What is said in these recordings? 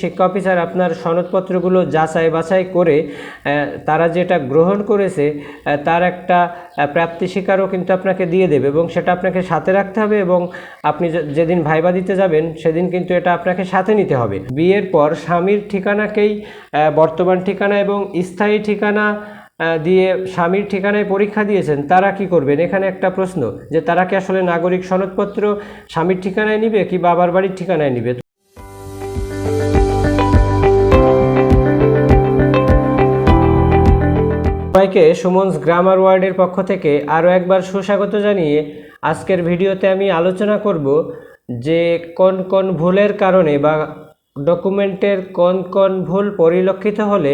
শিক্ষা অফিসার আপনার সনদপত্রগুলো যাচাই বাছাই করে তারা যেটা গ্রহণ করেছে তার একটা প্রাপ্তি স্বীকারও কিন্তু আপনাকে দিয়ে দেবে এবং সেটা আপনাকে সাথে রাখতে হবে এবং আপনি যেদিন ভাইবা দিতে যাবেন, সেদিন কিন্তু এটা আপনাকে সাথে নিতে হবে। বিয়ের পর স্বামীর ঠিকানাকেই বর্তমান ঠিকানা এবং স্থায়ী ঠিকানা দিয়ে স্বামীর ঠিকানায় পরীক্ষা দিয়েছেন, তারা কি করবেন? এখানে একটা প্রশ্ন, যে তারা কি আসলে নাগরিক সনদপত্র স্বামীর ঠিকানায় নিবে কি বাবার বাড়ির ঠিকানায় নিবে? সবাইকে সুমনস গ্রামার ওয়ার্ডের পক্ষ থেকে আরও একবার সুস্বাগত জানিয়ে আজকের ভিডিওতে আমি আলোচনা করব যে কোন কোন ভুলের কারণে বা ডকুমেন্টের কোন কোন ভুল পরিলক্ষিত হলে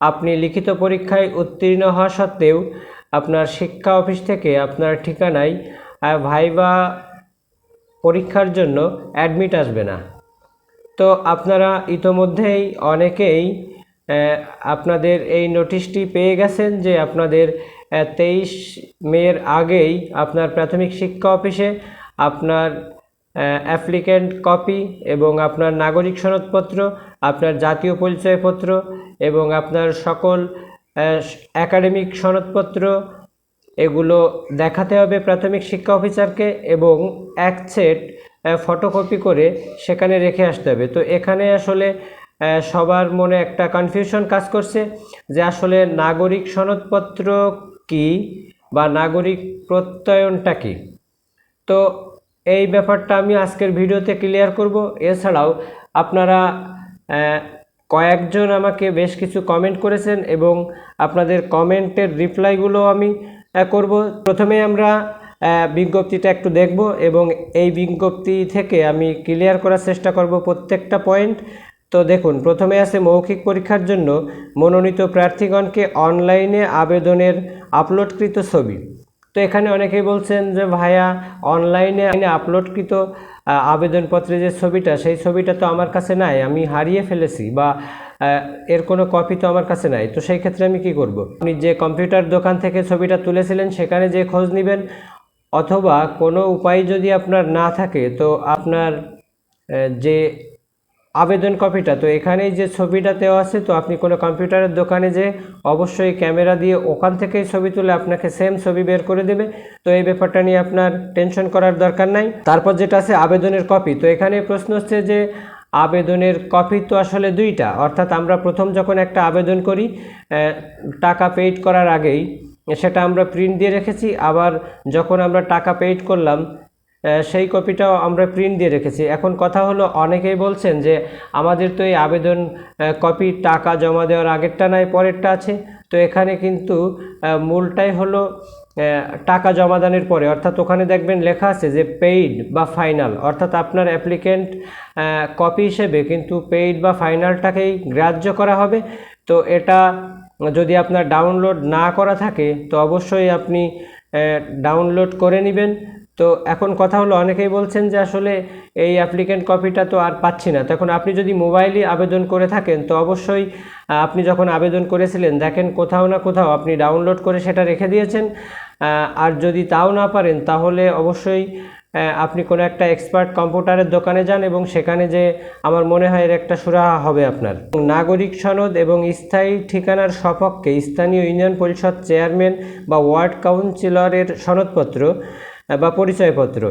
আপনি লিখিত পরীক্ষায় উত্তীর্ণ হওয়া সত্ত্বেও আপনার শিক্ষা অফিস থেকে আপনার ঠিকানায় ভাইবা পরীক্ষার জন্য অ্যাডমিট আসবে না। তো আপনারা ইতোমধ্যেই অনেকেই আপনাদের এই নোটিশটি পেয়ে গেছেন যে আপনাদের তেইশ মের আগেই আপনার প্রাথমিক শিক্ষা অফিসে আপনার অ্যাপ্লিক্যান্ট কপি এবং আপনার নাগরিক সনদপত্র, আপনার জাতীয় পরিচয়পত্র এবং আপনার সকল একাডেমিক সনদপত্র, এগুলো দেখাতে হবে প্রাথমিক শিক্ষা অফিসারকে এবং এক সেট ফটোকপি করে সেখানে রেখে আসতে হবে। তো এখানে আসলে সবার মনে একটা কনফিউশন কাজ করছে যে আসলে নাগরিক সনদপত্র কি বা নাগরিক প্রত্যয়নটা কি? তো এই ব্যাপারটা আমি আজকের ভিডিওতে ক্লিয়ার করব। এছাড়াও আপনারা কয়েকজন আমাকে বেশ কিছু কমেন্ট করেছেন এবং আপনাদের কমেন্টের রিপ্লাইগুলো আমি করব। প্রথমে আমরা বিজ্ঞপ্তিটা একটু দেখব এবং এই বিজ্ঞপ্তি থেকে আমি ক্লিয়ার করার চেষ্টা করব প্রত্যেকটা পয়েন্ট তো দেখুন, প্রথমে আছে মৌখিক পরীক্ষার জন্য মনোনীত প্রার্থীগণকে অনলাইনে আবেদনের আপলোডকৃত ছবি। তো এখানে অনেকেই বলছেন যে, ভাইয়া, অনলাইনে আপলোডকৃত আবেদনপত্রে যে ছবিটা, সেই ছবিটা তো আমার কাছে নাই, আমি হারিয়ে ফেলেছি বা এর কোনো কপি তো আমার কাছে নাই। তো সেই ক্ষেত্রে আমি কি করব? আপনি যে কম্পিউটার দোকান থেকে ছবিটা তুলেছিলেন, সেখানে যে খোঁজ নেবেন, অথবা কোনো উপায় যদি আপনার না থাকে, তো আপনার যে আবেদন কপিটা। তো এখানেই যে ছবিটা দেওয়া আছে, তো আপনি কোনো কম্পিউটারের দোকানে যে অবশ্যই ক্যামেরা দিয়ে ওখান থেকেই ছবি তুলে আপনাকে সেম ছবি বের করে দেবে। তো এই ব্যাপারটা নিয়ে আপনার টেনশন করার দরকার নাই। তারপর যেটা আছে, আবেদনের কপি তো এখানে প্রশ্ন হচ্ছে যে, আবেদনের কপি তো আসলে দুইটা। অর্থাৎ আমরা প্রথম যখন একটা আবেদন করি টাকা পেইড করার আগেই, সেটা আমরা প্রিন্ট দিয়ে রেখেছি। আবার যখন আমরা টাকা পেইড করলাম সেই কপিটাও আমরা প্রিন্ট দিয়ে রেখেছি। এখন কথা হলো, অনেকেই বলছেন যে আমাদের তো এই আবেদন কপি টাকা জমা দেওয়ার আগেরটা নাই, পরেরটা আছে। তো এখানে কিন্তু মূলটাই হলো টাকা জমাদানের পরে। অর্থাৎ ওখানে দেখবেন লেখা আছে যে পেইড বা ফাইনাল অর্থাৎ আপনার অ্যাপ্লিকেন্ট কপি হিসেবে কিন্তু পেইড বা ফাইনালটাকেই গ্রাহ্য করা হবে। তো এটা যদি আপনার ডাউনলোড না করা থাকে, তো অবশ্যই আপনি ডাউনলোড করে নেবেন। তো এখন কথা হলো, অনেকেই বলছেন যে আসলে এই অ্যাপ্লিকেন্ট কপিটা তো আর পাচ্ছি না। তখন আপনি যদি মোবাইলে আবেদন করে থাকেন, তো অবশ্যই আপনি যখন আবেদন করেছিলেন, দেখেন কোথাও না কোথাও আপনি ডাউনলোড করে সেটা রেখে দিয়েছেন। আর যদি তাও না পারেন, তাহলে অবশ্যই আপনি কোনো একটা এক্সপার্ট কম্পিউটারের দোকানে যান এবং সেখানে যে আমার মনে হয় এর একটা সুরাহা হবে আপনার। নাগরিক সনদ এবং স্থায়ী ঠিকানার সপক্ষে স্থানীয় ইউনিয়ন পরিষদ চেয়ারম্যান বা ওয়ার্ড কাউন্সিলরের সনদপত্র বা পরিচয়পত্র।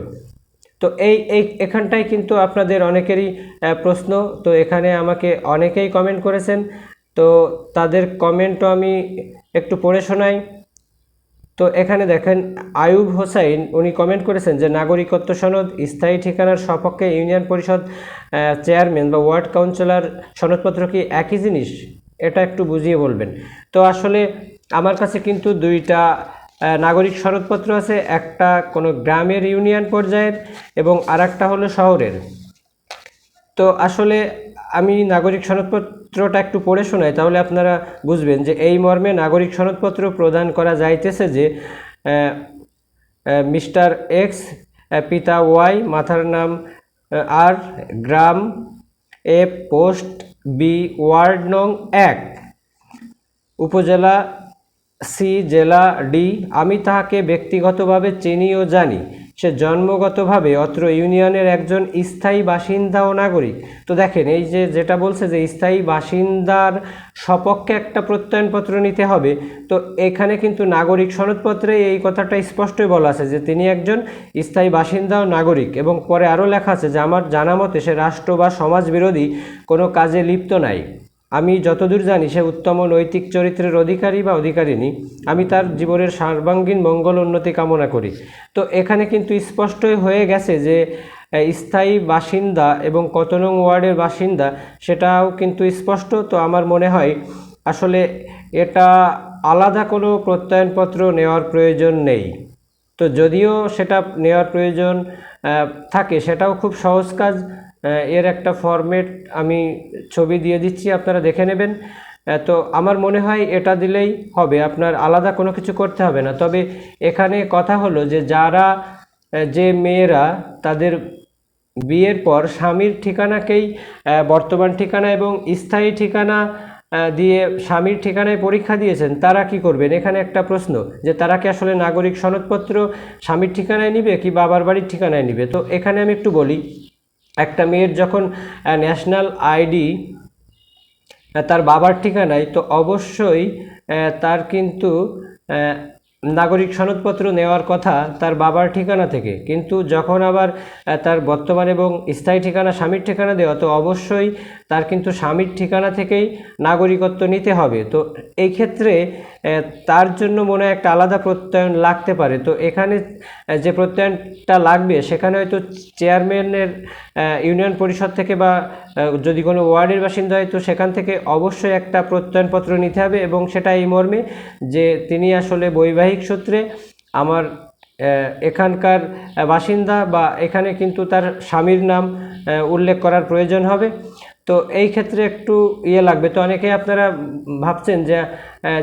তো এই এই এখানটায় কিন্তু আপনাদের অনেকেরই প্রশ্ন। তো এখানে আমাকে অনেকেই কমেন্ট করেছেন। তো তাদের কমেন্টও আমি একটু পড়ে শোনাই। তো এখানে দেখেন, আয়ুব হোসাইন, উনি কমেন্ট করেছেন যে, নাগরিকত্ব সনদ, স্থায়ী ঠিকানার সপক্ষে ইউনিয়ন পরিষদ চেয়ারম্যান বা ওয়ার্ড কাউন্সিলর সনদপত্র কি একই জিনিস? এটা একটু বুঝিয়ে বলবেন। তো আসলে আমার কাছে কিন্তু দুইটা নাগরিক সনদপত্র আছে, একটা কোনো গ্রামের ইউনিয়ন পর্যায়ের এবং আর একটা হলো শহরের। তো আসলে আমি নাগরিক সনদপত্রটা একটু পড়ে শোনাই, তাহলে আপনারা বুঝবেন যে এই মর্মে নাগরিক সনদপত্র প্রদান করা যাইতেছে যে মিস্টার এক্স পিতা ওয়াই, মাথার নাম আর, গ্রাম, এ, পোস্ট, বি, ওয়ার্ড নং এক, উপজেলা সি জেলা ডি। আমি তাহাকে ব্যক্তিগতভাবে চিনি ও জানি। সে জন্মগতভাবে অত্র ইউনিয়নের একজন স্থায়ী বাসিন্দা ও নাগরিক। তো দেখেন, এই যে যেটা বলছে যে স্থায়ী বাসিন্দার সপক্ষে একটা প্রত্যয়নপত্র নিতে হবে, তো এখানে কিন্তু নাগরিক সনদপত্রে এই কথাটা স্পষ্টই বলা আছে যে তিনি একজন স্থায়ী বাসিন্দা ও নাগরিক এবং পরে আরও লেখা আছে যে আমার জানা মতে সে রাষ্ট্র বা সমাজ বিরোধী কোনো কাজে লিপ্ত নাই। আমি যতদূর জানি, সে উত্তম নৈতিক চরিত্রের অধিকারী বা অধিকারিণী। আমি তার জীবনের সর্বাঙ্গীন মঙ্গল উন্নতি কামনা করি। তো এখানে কিন্তু স্পষ্টই হয়ে গেছে যে স্থায়ী বাসিন্দা এবং কত নং ওয়ার্ডের বাসিন্দা, সেটাও কিন্তু স্পষ্ট। তো আমার মনে হয়, আসলে এটা আলাদা কোনো প্রত্যয়নপত্র নেওয়ার প্রয়োজন নেই। তো যদিও সেটা নেওয়ার প্রয়োজন থাকে, সেটাও খুব সহজ কাজ। এর একটা ফরম্যাট আমি ছবি দিয়ে দিচ্ছি, আপনারা দেখে নেবেন। তো আমার মনে হয় এটা দিলেই হবে, আপনার আলাদা কোনো কিছু করতে হবে না। তবে এখানে কথা হলো যে যারা যে মেয়েরা তাদের বিয়ের পর স্বামীর ঠিকানাকেই বর্তমান ঠিকানা এবং স্থায়ী ঠিকানা দিয়ে স্বামীর ঠিকানায় পরীক্ষা দিয়েছেন, তারা কি করবেন? এখানে একটা প্রশ্ন যে তারা কি আসলে নাগরিক সনদপত্র স্বামীর ঠিকানায় নিবে কি বাবার বাড়ির ঠিকানায় নিবে? তো এখানে আমি একটু বলি একটা মেয়ের যখন ন্যাশনাল আইডি তার বাবার ঠিকানায়, তো অবশ্যই তার কিন্তু নাগরিক সনদপত্র নেওয়ার কথা তার বাবার ঠিকানা থেকে। কিন্তু যখন আবার তার বর্তমান এবং স্থায়ী ঠিকানা, স্বামীর ঠিকানা দেওয়া, তো অবশ্যই তার কিন্তু স্বামীর ঠিকানা থেকেই নাগরিকত্ব নিতে হবে। তো এই ক্ষেত্রে তার জন্য মনে হয় একটা আলাদা প্রত্যয়ন লাগতে পারে। তো এখানে যে প্রত্যয়নটা লাগবে, সেখানে হয়তো চেয়ারম্যানের ইউনিয়ন পরিষদ থেকে বা যদি কোনো ওয়ার্ডের বাসিন্দা হয়, তো সেখান থেকে অবশ্যই একটা প্রত্যয়নপত্র নিতে হবে এবং সেটা এই মর্মে যে তিনি আসলে বৈবাহিক সূত্রে আমার এখানকার বাসিন্দা বা এখানে কিন্তু তার স্বামীর নাম উল্লেখ করার প্রয়োজন হবে। তো এই ক্ষেত্রে একটু ইয়ে লাগবে। তো অনেকে আপনারা ভাবছেন যে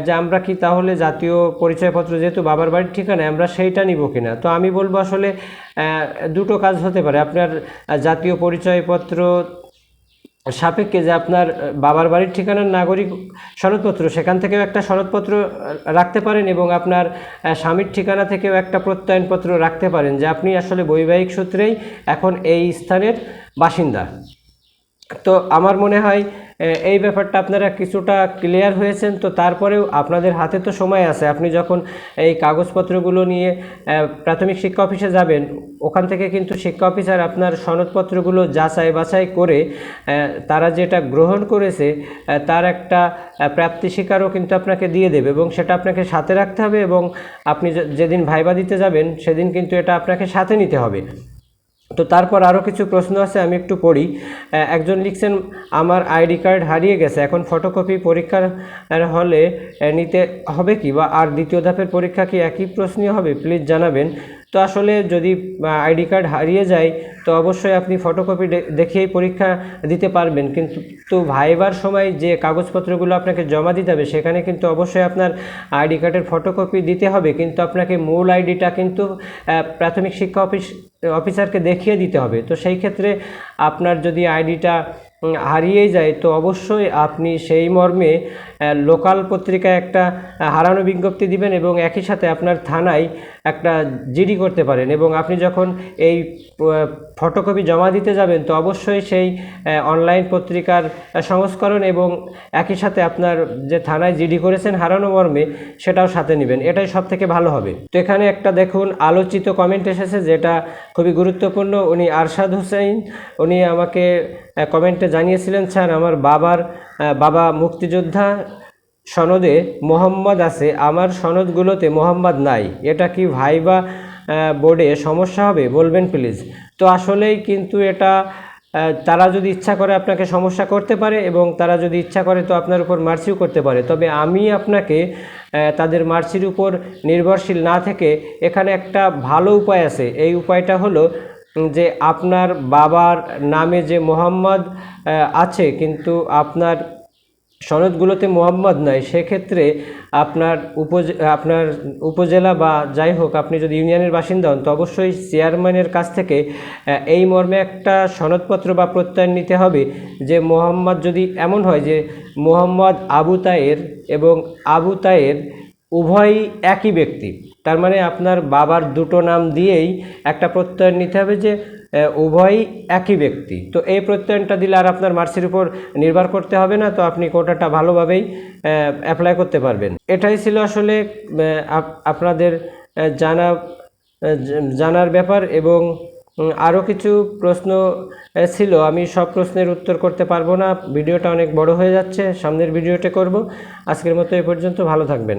যে আমরা কি তাহলে জাতীয় পরিচয়পত্র যেহেতু বাবার বাড়ির ঠিকানায়, আমরা সেইটা নিব কিনা? তো আমি বলব আসলে দুটো কাজ হতে পারে। আপনার জাতীয় পরিচয়পত্র সাপেক্ষে যে আপনার বাবার বাড়ির ঠিকানার নাগরিক সনদপত্র, সেখান থেকেও একটা সনদপত্র রাখতে পারেন এবং আপনার স্বামীর ঠিকানা থেকেও একটা প্রত্যয়নপত্র রাখতে পারেন যে আপনি আসলে বৈবাহিক সূত্রেই এখন এই স্থানের বাসিন্দা। তো আমার মনে হয় এই ব্যাপারটা আপনারা কিছুটা ক্লিয়ার হয়েছেন। তো তারপরেও আপনাদের হাতে তো সময় আছে। আপনি যখন এই কাগজপত্রগুলো নিয়ে প্রাথমিক শিক্ষা অফিসে যাবেন, ওখান থেকে কিন্তু শিক্ষা অফিসার আপনার সনদপত্রগুলো যাচাই বাছাই করে তারা যেটা গ্রহণ করেছে তার একটা প্রাপ্তি স্বীকারও কিন্তু আপনাকে দিয়ে দেবে এবং সেটা আপনাকে সাথে রাখতে হবে এবং আপনি যেদিন ভাইবা দিতে যাবেন, সেদিন কিন্তু এটা আপনাকে সাথে নিতে হবে। তো তারপর আরও কিছু প্রশ্ন আছে, আমি একটু পড়ি। একজন লিখছেন, আমার আইডি কার্ড হারিয়ে গেছে, এখন ফটোকপি পরীক্ষার হলে নিতে হবে কি? বা আর দ্বিতীয় ধাপের পরীক্ষা কি একই প্রশ্নই হবে? প্লিজ জানাবেন। তো আসলে যদি আইডি কার্ড হারিয়ে যায়, তো অবশ্যই আপনি ফটোকপি দেখিয়েই পরীক্ষা দিতে পারবেন। কিন্তু তো ভাইবার সময় যে কাগজপত্রগুলো আপনাকে জমা দিতে হবে, সেখানে কিন্তু অবশ্যই আপনার আইডি কার্ডের ফটোকপি দিতে হবে। কিন্তু আপনাকে মূল আইডিটা কিন্তু প্রাথমিক শিক্ষা অফিস, অফিসারকে দেখিয়ে দিতে হবে। তো সেই ক্ষেত্রে আপনার যদি আইডিটা হারিয়ে যায়, তো অবশ্যই আপনি সেই মর্মে লোকাল পত্রিকায় একটা হারানো বিজ্ঞপ্তি দিবেন এবং একই সাথে আপনার থানায় একটা জিডি করতে পারেন এবং আপনি যখন এই ফটোকপি জমা দিতে যাবেন, তো অবশ্যই সেই অনলাইন পত্রিকার সংস্করণ এবং একই সাথে আপনার যে থানায় জিডি করেছেন হারানো মর্মে, সেটাও সাথে নেবেন। এটাই সব থেকে ভালো হবে। তো এখানে একটা দেখুন, আলোচিত কমেন্ট এসেছে, যেটা খুবই গুরুত্বপূর্ণ। উনি আরশাদ হোসেন উনি আমাকে কমেন্টে জানিয়েছিলেন, স্যার, আমার বাবার বাবা মুক্তিযোদ্ধা সনদে মোহাম্মদ আছে, আমার সনদগুলোতে মোহাম্মদ নাই। এটা কি ভাইবা বোর্ডে সমস্যা হবে? বলবেন প্লিজ। তো আসলেই কিন্তু এটা তারা যদি ইচ্ছা করে আপনাকে সমস্যা করতে পারে এবং তারা যদি ইচ্ছা করে তো আপনার উপর মার্সিও করতে পারে। তবে আমি আপনাকে তাদের মার্সির উপর নির্ভরশীল না থেকে এখানে একটা ভালো উপায় আছে। এই উপায়টা হলো যে আপনার বাবার নামে যে মোহাম্মদ আছে, কিন্তু আপনার সনদগুলোতে মোহাম্মদ নাই, সেক্ষেত্রে আপনার উপজ, আপনার উপজেলা বা যাই হোক, আপনি যদি ইউনিয়নের বাসিন্দা হন, তো অবশ্যই চেয়ারম্যানের কাছ থেকে এই মর্মে একটা সনদপত্র বা প্রত্যয়ন নিতে হবে যে মোহাম্মদ যদি এমন হয় যে মোহাম্মদ আবু তায়ের এবং আবু তায়ের উভয়ই একই ব্যক্তি। তার মানে আপনার বাবার দুটো নাম দিয়েই একটা প্রত্যয়ন নিতে হবে যে উভয়ই একই ব্যক্তি। তো এই প্রত্যয়নটা দিলে আর আপনার মার্কসের উপর নির্ভর করতে হবে না, তো আপনি কোটাটা ভালোভাবেই অ্যাপ্লাই করতে পারবেন। এটাই ছিল আসলে আপনাদের জানা জানার ব্যাপার এবং আরও কিছু প্রশ্ন ছিল। আমি সব প্রশ্নের উত্তর করতে পারব না। ভিডিওটা অনেক বড় হয়ে যাচ্ছে। সামনের ভিডিওটা করব। আজকের মতো এ পর্যন্ত। ভালো থাকবেন।